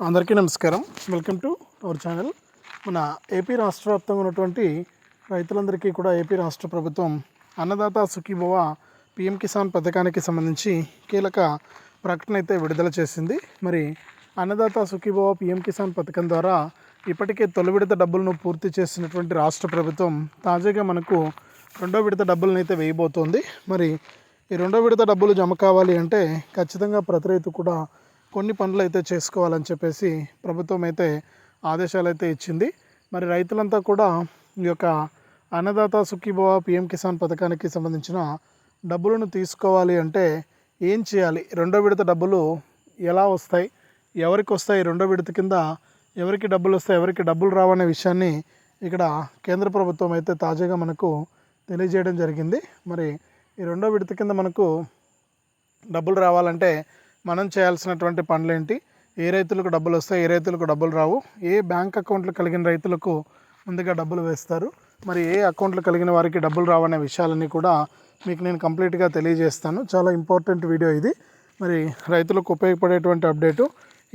అందరికీ నమస్కారం. Welcome to our channel. మన ఏపీ రాష్ట్ర వ్యాప్తంగా ఉన్నటువంటి రైతులందరికీ కూడా ఏపీ రాష్ట్ర ప్రభుత్వం అన్నదాత సుఖీభవ పిఎం కిసాన్ పథకానికి సంబంధించి కీలక ప్రకటన అయితే విడుదల చేసింది. మరి అన్నదాత సుఖీభవ పిఎం కిసాన్ పథకం ద్వారా ఇప్పటికే తొలి విడత డబ్బులను పూర్తి చేసినటువంటి రాష్ట్ర ప్రభుత్వం తాజాగా మనకు రెండో విడత డబ్బులను అయితే వేయబోతోంది. మరి ఈ రెండో విడత డబ్బులు జమ కావాలి అంటే ఖచ్చితంగా ప్రతి రైతు కూడా కొన్ని పనులు అయితే చేసుకోవాలని చెప్పేసి ప్రభుత్వం అయితే ఆదేశాలు అయితే ఇచ్చింది. మరి రైతులంతా కూడా ఈ యొక్క అన్నదాత సుఖీభవ పిఎం కిసాన్ పథకానికి సంబంధించిన డబ్బులను తీసుకోవాలి అంటే ఏం చేయాలి? రెండో విడత డబ్బులు ఎలా వస్తాయి? ఎవరికి వస్తాయి? రెండో విడత కింద ఎవరికి డబ్బులు వస్తాయి? ఎవరికి డబ్బులు రావనే విషయాన్ని ఇక్కడ కేంద్ర ప్రభుత్వం అయితే తాజాగా మనకు తెలియజేయడం జరిగింది. మరి ఈ రెండో విడత కింద మనకు డబ్బులు రావాలంటే మనం చేయాల్సినటువంటి పనులేంటి? ఏ రైతులకు డబ్బులు వస్తాయి? ఏ రైతులకు డబ్బులు రావు? ఏ బ్యాంక్ అకౌంట్లు కలిగిన రైతులకు ముందుగా డబ్బులు వేస్తారు? మరి ఏ అకౌంట్లు కలిగిన వారికి డబ్బులు రావనే విషయాలన్నీ కూడా మీకు నేను కంప్లీట్గా తెలియజేస్తాను. చాలా ఇంపార్టెంట్ వీడియో ఇది. మరి రైతులకు ఉపయోగపడేటువంటి అప్డేటు.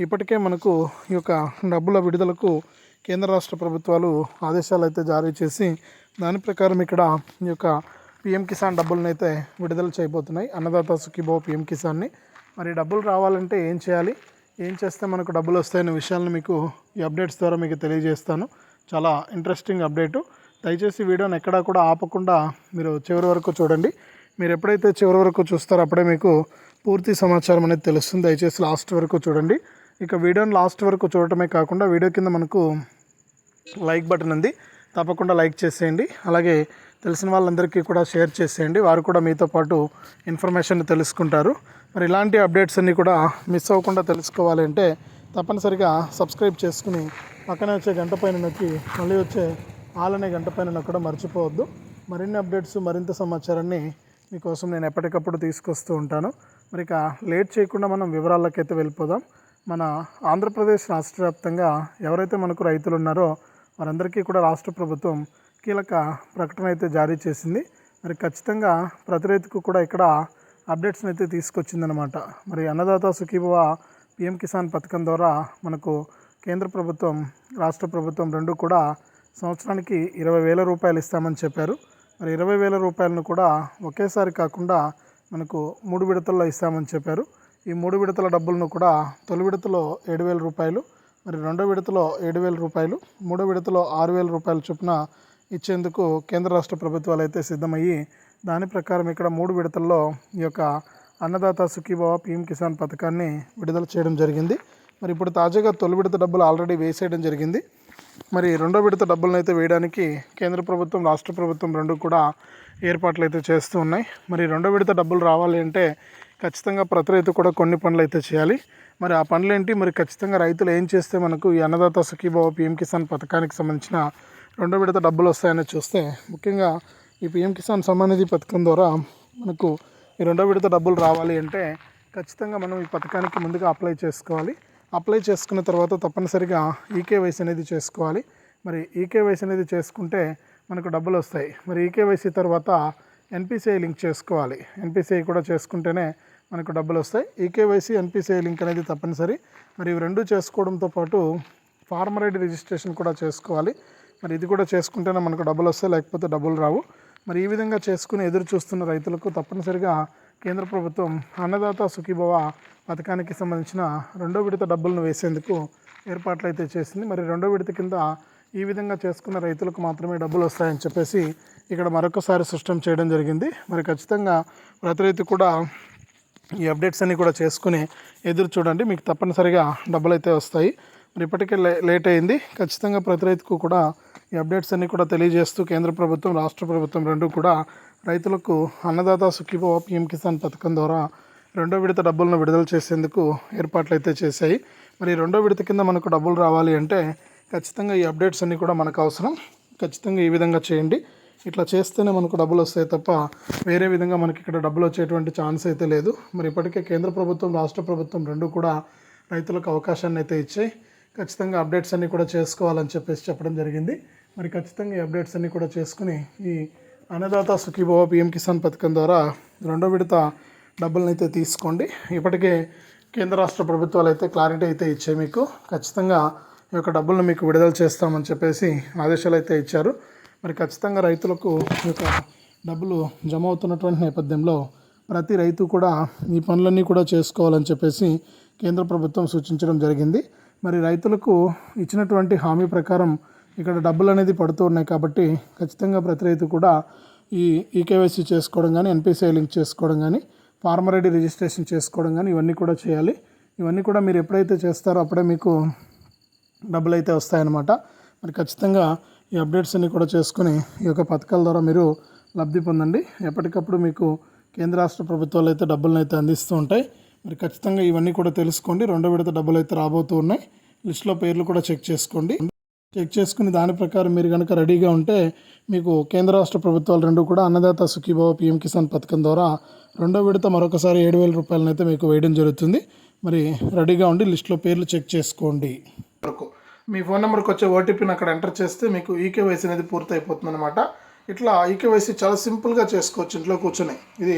ఇప్పటికే మనకు ఈ యొక్క డబ్బుల విడుదలకు కేంద్ర రాష్ట్ర ప్రభుత్వాలు ఆదేశాలు అయితే జారీ చేసి దాని ప్రకారం ఇక్కడ ఈ యొక్క పిఎం కిసాన్ డబ్బులను అయితే విడుదల చేయబోతున్నాయి. అన్నదాత సుఖీభావ పిఎం కిసాన్ని మరి డబ్బులు రావాలంటే ఏం చేయాలి? ఏం చేస్తే మనకు డబ్బులు వస్తాయనే విషయాలను మీకు ఈ అప్డేట్స్ ద్వారా మీకు తెలియజేస్తాను. చాలా ఇంట్రెస్టింగ్ అప్డేటు. దయచేసి వీడియోని ఎక్కడా కూడా ఆపకుండా మీరు చివరి వరకు చూడండి. మీరు ఎప్పుడైతే చివరి వరకు చూస్తారో అప్పుడే మీకు పూర్తి సమాచారం అనేది తెలుస్తుంది. దయచేసి లాస్ట్ వరకు చూడండి. ఇక వీడియోని లాస్ట్ వరకు చూడటమే కాకుండా వీడియో కింద మనకు లైక్ బటన్ ఉంది. తప్పకుండా లైక్ చేసేయండి. అలాగే తెలిసిన వాళ్ళందరికీ కూడా షేర్ చేసేయండి. వారు కూడా మీతో పాటు ఇన్ఫర్మేషన్ తెలుసుకుంటారు. మరి ఇలాంటి అప్డేట్స్ అన్నీ కూడా మిస్ అవ్వకుండా తెలుసుకోవాలంటే తప్పనిసరిగా సబ్స్క్రైబ్ చేసుకుని పక్కనే వచ్చే గంట పైన నొక్కి మళ్ళీ వచ్చే ఆల్ అనే గంట పైన నొక్కడం మర్చిపోవద్దు. మరిన్ని అప్డేట్స్ మరింత సమాచారాన్ని మీకోసం నేను ఎప్పటికప్పుడు తీసుకొస్తూ ఉంటాను. మరి ఇక లేట్ చేయకుండా మనం వివరాలకైతే వెళ్ళిపోదాం. మన ఆంధ్రప్రదేశ్ రాష్ట్ర వ్యాప్తంగా ఎవరైతే మనకు రైతులు ఉన్నారో వారందరికీ కూడా రాష్ట్ర ప్రభుత్వం కీలక ప్రకటన అయితే జారీ చేసింది. మరి ఖచ్చితంగా ప్రతి రైతుకు కూడా ఇక్కడ అప్డేట్స్ని అయితే తీసుకొచ్చిందనమాట మరి అన్నదాత సుఖీభవ పిఎం కిసాన్ పథకం ద్వారా మనకు కేంద్ర ప్రభుత్వం రాష్ట్ర ప్రభుత్వం రెండు కూడా సంవత్సరానికి ఇరవై వేల రూపాయలు ఇస్తామని చెప్పారు. మరి ఇరవై వేల రూపాయలను కూడా ఒకేసారి కాకుండా మనకు మూడు విడతల్లో ఇస్తామని చెప్పారు. ఈ మూడు విడతల డబ్బులను కూడా తొలి విడతలో ఏడు వేల రూపాయలు మరి రెండో విడతలో ఏడు వేల రూపాయలు మూడో విడతలో ఆరు వేల రూపాయల చొప్పున ఇచ్చేందుకు కేంద్ర రాష్ట్ర ప్రభుత్వాలు అయితే సిద్ధమయ్యి దాని ప్రకారం ఇక్కడ మూడు విడతల్లో ఈ యొక్క అన్నదాత సుఖీభావ పిఎం కిసాన్ పథకాన్ని విడుదల చేయడం జరిగింది. మరి ఇప్పుడు తాజాగా తొలి విడత డబ్బులు ఆల్రెడీ వేసేయడం జరిగింది. మరి రెండో విడత డబ్బులను అయితే వేయడానికి కేంద్ర ప్రభుత్వం రాష్ట్ర ప్రభుత్వం రెండు కూడా ఏర్పాట్లు అయితే చేస్తూ ఉన్నాయి. మరి రెండో విడత డబ్బులు రావాలి అంటే ఖచ్చితంగా ప్రతి రైతు కూడా కొన్ని పనులు అయితే చేయాలి. మరి ఆ పనులు ఏంటి మరి ఖచ్చితంగా రైతులు ఏం చేస్తే మనకు ఈ అన్నదాత సుఖీభావ పిఎం కిసాన్ పథకానికి సంబంధించిన రెండో విడత డబ్బులు వస్తాయని చూస్తే ముఖ్యంగా ఈ పిఎం కిసాన్ సమ్మానిధి పథకం ద్వారా మనకు ఈ రెండో విడత డబ్బులు రావాలి అంటే ఖచ్చితంగా మనం ఈ పథకానికి ముందుగా అప్లై చేసుకోవాలి. అప్లై చేసుకున్న తర్వాత తప్పనిసరిగా ఈకేవైసీ అనేది చేసుకోవాలి. మరి ఈకేవైసీ అనేది చేసుకుంటే మనకు డబ్బులు వస్తాయి. మరి ఈకేవైసీ తర్వాత ఎన్పిసిఐ లింక్ చేసుకోవాలి. ఎన్పిసిఐ కూడా చేసుకుంటేనే మనకు డబ్బులు వస్తాయి. ఈకేవైసీ ఎన్పిసిఐ లింక్ అనేది తప్పనిసరి. మరి ఇవి రెండు చేసుకోవడంతో పాటు ఫార్మర్ ఐడి రిజిస్ట్రేషన్ కూడా చేసుకోవాలి. మరి ఇది కూడా చేసుకుంటేనే మనకు డబ్బులు వస్తాయి. లేకపోతే డబ్బులు రావు. మరి ఈ విధంగా చేసుకుని ఎదురు చూస్తున్న రైతులకు తప్పనిసరిగా కేంద్ర ప్రభుత్వం అన్నదాత సుఖీభవ పథకానికి సంబంధించిన రెండో విడత డబ్బులను వేసేందుకు ఏర్పాట్లు అయితే చేసింది. మరి రెండో విడత కింద ఈ విధంగా చేసుకున్న రైతులకు మాత్రమే డబ్బులు వస్తాయని చెప్పేసి ఇక్కడ మరొకసారి స్పష్టం చేయడం జరిగింది. మరి ఖచ్చితంగా ప్రతి రైతు కూడా ఈ అప్డేట్స్ అన్నీ కూడా చేసుకుని ఎదురు చూడండి. మీకు తప్పనిసరిగా డబ్బులు అయితే వస్తాయి. మరి ఇప్పటికే లే లేట్ అయింది. ఖచ్చితంగా ప్రతి రైతుకు కూడా ఈ అప్డేట్స్ అన్నీ కూడా తెలియజేస్తూ కేంద్ర ప్రభుత్వం రాష్ట్ర ప్రభుత్వం రెండు కూడా రైతులకు అన్నదాత సుఖీభవ పిఎం కిసాన్ పథకం ద్వారా రెండో విడత డబ్బులను విడుదల చేసేందుకు ఏర్పాట్లు అయితే చేశాయి. మరి రెండో విడత కింద మనకు డబ్బులు రావాలి అంటే ఖచ్చితంగా ఈ అప్డేట్స్ అన్నీ కూడా మనకు అవసరం. ఖచ్చితంగా ఈ విధంగా చేయండి. ఇట్లా చేస్తేనే మనకు డబ్బులు వస్తాయి తప్ప వేరే విధంగా మనకి ఇక్కడ డబ్బులు వచ్చేటువంటి ఛాన్స్ అయితే లేదు. మరి ఇప్పటికే కేంద్ర ప్రభుత్వం రాష్ట్ర ప్రభుత్వం రెండు కూడా రైతులకు అవకాశాన్ని అయితే ఇచ్చాయి. ఖచ్చితంగా అప్డేట్స్ అన్నీ కూడా చేసుకోవాలని చెప్పేసి చెప్పడం జరిగింది. మరి ఖచ్చితంగా ఈ అప్డేట్స్ అన్నీ కూడా చేసుకుని ఈ అన్నదాత సుఖీభవ పిఎం కిసాన్ పథకం ద్వారా రెండో విడత డబ్బులను అయితే తీసుకోండి. ఇప్పటికే కేంద్ర రాష్ట్ర ప్రభుత్వాలు అయితే క్లారిటీ అయితే ఇచ్చాయి మీకు. ఖచ్చితంగా ఈ యొక్క డబ్బులను మీకు విడుదల చేస్తామని చెప్పేసి ఆదేశాలు అయితే ఇచ్చారు. మరి ఖచ్చితంగా రైతులకు ఈ యొక్క డబ్బులు జమ అవుతున్నటువంటి నేపథ్యంలో ప్రతి రైతు కూడా ఈ పనులన్నీ కూడా చేసుకోవాలని చెప్పేసి కేంద్ర ప్రభుత్వం సూచించడం జరిగింది. మరి రైతులకు ఇచ్చినటువంటి హామీ ప్రకారం ఇక్కడ డబ్బులు అనేది పడుతూ ఉన్నాయి కాబట్టి ఖచ్చితంగా ప్రతి రైతు కూడా ఈ ఈకేవైసీ చేసుకోవడం కానీ ఎన్పిసిఐ లింక్ చేసుకోవడం కానీ ఫార్మర్ ఐడి రిజిస్ట్రేషన్ చేసుకోవడం కానీ ఇవన్నీ కూడా చేయాలి. ఇవన్నీ కూడా మీరు ఎప్పుడైతే చేస్తారో అప్పుడే మీకు డబ్బులు అయితే వస్తాయన్నమాట. మరి ఖచ్చితంగా ఈ అప్డేట్స్ అన్ని కూడా చేసుకుని ఈ యొక్క పథకాల ద్వారా మీరు లబ్ధి పొందండి. ఎప్పటికప్పుడు మీకు కేంద్ర రాష్ట్ర ప్రభుత్వాలు అయితే డబ్బులను అయితే అందిస్తూ ఉంటాయి. మరి ఖచ్చితంగా ఇవన్నీ కూడా తెలుసుకోండి. రెండో విడత డబ్బులు అయితే రాబోతూ ఉన్నాయి. లిస్ట్లో పేర్లు కూడా చెక్ చేసుకోండి. చెక్ చేసుకుని దాని ప్రకారం మీరు కనుక రెడీగా ఉంటే మీకు కేంద్ర రాష్ట్ర ప్రభుత్వాలు రెండు కూడా అన్నదాత సుఖీభావ పీఎం కిసాన్ పథకం ద్వారా రెండో విడత మరొకసారి ఏడు వేల రూపాయలనైతే అయితే మీకు వేయడం జరుగుతుంది. మరి రెడీగా ఉండి లిస్ట్లో పేర్లు చెక్ చేసుకోండి. వరకు మీ ఫోన్ నెంబర్కి వచ్చే ఓటీపీని అక్కడ ఎంటర్ చేస్తే మీకు ఈకేవైసీ అనేది పూర్తి అయిపోతుంది అనమాట ఇట్లా ఈకేవైసీ చాలా సింపుల్గా చేసుకోవచ్చు. ఇంట్లో కూర్చొని. ఇది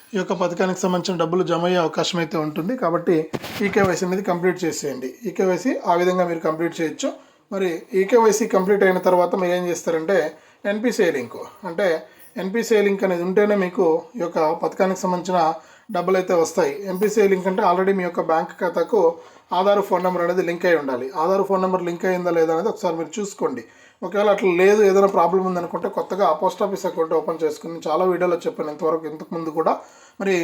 ఈ యొక్క పథకానికి సంబంధించిన డబ్బులు జమ అయ్యే అవకాశం అయితే ఉంటుంది. కాబట్టి ఈకేవైసీ అనేది కంప్లీట్ చేసేయండి. ఈకేవైసీ ఆ విధంగా మీరు కంప్లీట్ చేయొచ్చు. మరి ఈకేవైసీ కంప్లీట్ అయిన తర్వాత మీరు ఏం చేస్తారంటే ఎన్పిసిఐ లింక్. అంటే ఎన్పిసిఐ లింక్ అనేది ఉంటేనే మీకు ఈ యొక్క పథకానికి సంబంధించిన డబ్బులు అయితే వస్తాయి. ఎన్పిసిఐ లింక్ అంటే ఆల్రెడీ మీ యొక్క బ్యాంక్ ఖాతాకు ఆధార్ ఫోన్ నెంబర్ అనేది లింక్ అయి ఉండాలి. ఆధార్ ఫోన్ నెంబర్ లింక్ అయిందా లేదా అనేది ఒకసారి మీరు చూసుకోండి. ఒకవేళ అట్లా లేదు ఏదైనా ప్రాబ్లం ఉందనుకుంటే కొత్తగా పోస్ట్ ఆఫీస్ అకౌంట్ ఓపెన్ చేసుకుని చాలా వీడియోలో చెప్పాను ఇంతవరకు ఇంతకుముందు కూడా. మరి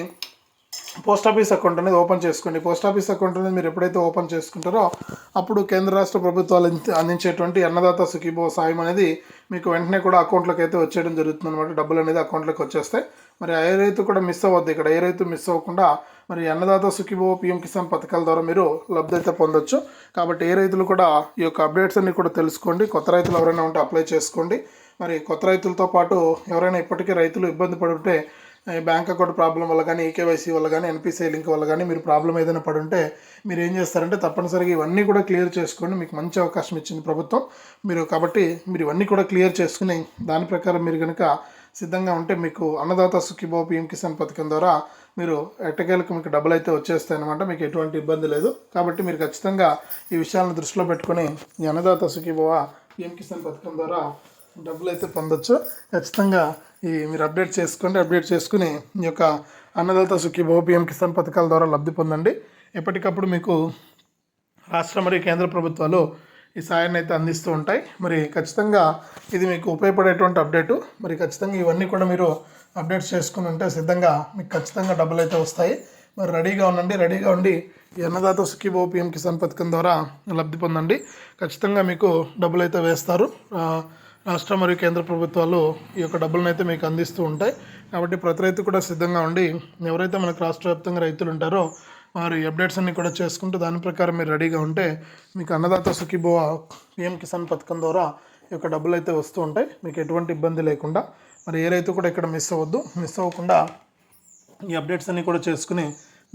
పోస్ట్ ఆఫీస్ అకౌంట్ అనేది ఓపెన్ చేసుకోండి. పోస్ట్ ఆఫీస్ అకౌంట్ అనేది మీరు ఎప్పుడైతే ఓపెన్ చేసుకుంటారో అప్పుడు కేంద్ర రాష్ట్ర ప్రభుత్వాలు అంది- అందించేటువంటి అన్నదాత సుఖీభో సాయం అనేది మీకు వెంటనే కూడా అకౌంట్లోకి అయితే వచ్చేయడం జరుగుతుంది అనమాట డబ్బులు అనేది అకౌంట్లోకి వచ్చేస్తాయి. మరి ఏ రైతు కూడా మిస్ అవ్వద్దు ఇక్కడ. ఏ రైతు మిస్ అవ్వకుండా మరి అన్నదాత సుఖీభో పిఎం కిసాన్ పథకాల ద్వారా మీరు లబ్ధి అయితే పొందొచ్చు. కాబట్టి ఏ రైతులు కూడా ఈ యొక్క అప్డేట్స్ అన్ని కూడా తెలుసుకోండి. కొత్త రైతులు ఎవరైనా ఉంటే అప్లై చేసుకోండి. మరి కొత్త రైతులతో పాటు ఎవరైనా ఇప్పటికీ రైతులు ఇబ్బంది పడి ఉంటే బ్యాంక్ అకౌంట్ ప్రాబ్లం వల్ల కానీ ఏకేవైసీ వల్ల కానీ ఎన్పిసిఐ లింక్ వల్ల కానీ మీరు ప్రాబ్లం ఏదైనా పడి ఉంటే మీరు ఏం చేస్తారంటే తప్పనిసరిగా ఇవన్నీ కూడా క్లియర్ చేసుకోండి మీకు మంచి అవకాశం ఇచ్చింది ప్రభుత్వం. మీరు కాబట్టి మీరు ఇవన్నీ కూడా క్లియర్ చేసుకుని దాని ప్రకారం మీరు కనుక సిద్ధంగా ఉంటే మీకు అన్నదాత సుఖీభావ పిఎం కిసాన్ పథకం ద్వారా మీరు ఎట్టకేలకు మీకు డబ్బులు అయితే వచ్చేస్తాయి అనమాట మీకు ఎటువంటి ఇబ్బంది లేదు. కాబట్టి మీరు ఖచ్చితంగా ఈ విషయాలను దృష్టిలో పెట్టుకొని ఈ అన్నదాత సుఖీభావ పిఎం కిసాన్ పథకం ద్వారా డబ్బులు అయితే పొందొచ్చు. ఖచ్చితంగా ఈ మీరు అప్డేట్ చేసుకోండి అప్డేట్ చేసుకుని ఈ యొక్క అన్నదాత సుఖీభావ పిఎం కిసాన్ పథకాల ద్వారా లబ్ధి పొందండి. ఎప్పటికప్పుడు మీకు రాష్ట్ర మరియు కేంద్ర ప్రభుత్వాలు ఈ సాయాన్ని అయితే అందిస్తూ ఉంటాయి. మరి ఖచ్చితంగా ఇది మీకు ఉపయోగపడేటువంటి అప్డేటు మరి ఖచ్చితంగా ఇవన్నీ కూడా మీరు అప్డేట్స్ చేసుకుని ఉంటే సిద్ధంగా మీకు ఖచ్చితంగా డబ్బులు అయితే వస్తాయి. మరి రెడీగా ఉండండి రెడీగా ఉండి ఈ అన్నదాత సుఖీభో పిఎం కిసాన్ పథకం ద్వారా లబ్ధి పొందండి. ఖచ్చితంగా మీకు డబ్బులు అయితే వేస్తారు. రాష్ట్ర మరియు కేంద్ర ప్రభుత్వాలు ఈ యొక్క డబ్బులను అయితే మీకు అందిస్తూ ఉంటాయి. కాబట్టి ప్రతి రైతు కూడా సిద్ధంగా ఉండి ఎవరైతే మనకు రాష్ట్ర వ్యాప్తంగా రైతులు ఉంటారో వారు అప్డేట్స్ అన్ని కూడా చేసుకుంటూ దాని ప్రకారం మీరు రెడీగా ఉంటే మీకు అన్నదాత సుఖీభవ పిఎం కిసాన్ పథకం ద్వారా ఈ యొక్క డబ్బులు అయితే వస్తూ ఉంటాయి. మీకు ఎటువంటి ఇబ్బంది లేకుండా. మరి ఏ రైతు కూడా ఇక్కడ మిస్ అవ్వద్దు. మిస్ అవ్వకుండా ఈ అప్డేట్స్ అన్నీ కూడా చేసుకుని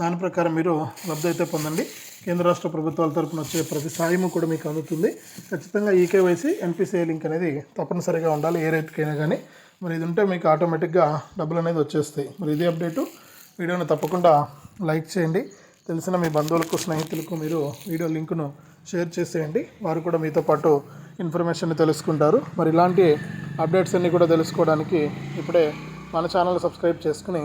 దాని ప్రకారం మీరు లబ్ధి అయితే పొందండి. కేంద్ర రాష్ట్ర ప్రభుత్వాల తరపున వచ్చే ప్రతి సాయము కూడా మీకు అందుతుంది. ఖచ్చితంగా ఈకేవైసీ ఎన్పిసిఐ లింక్ అనేది తప్పనిసరిగా ఉండాలి ఏ రేట్కైనా కానీ మరి ఇది ఉంటే మీకు ఆటోమేటిక్గా డబ్బులు అనేది వచ్చేస్తాయి. మరి ఇదే అప్డేటు. వీడియోని తప్పకుండా లైక్ చేయండి. తెలిసిన మీ బంధువులకు స్నేహితులకు మీరు వీడియో లింకును షేర్ చేసేయండి. వారు కూడా మీతో పాటు ఇన్ఫర్మేషన్ తెలుసుకుంటారు. మరి ఇలాంటి అప్డేట్స్ అన్నీ కూడా తెలుసుకోవడానికి ఇప్పుడే మన ఛానల్ సబ్స్క్రైబ్ చేసుకుని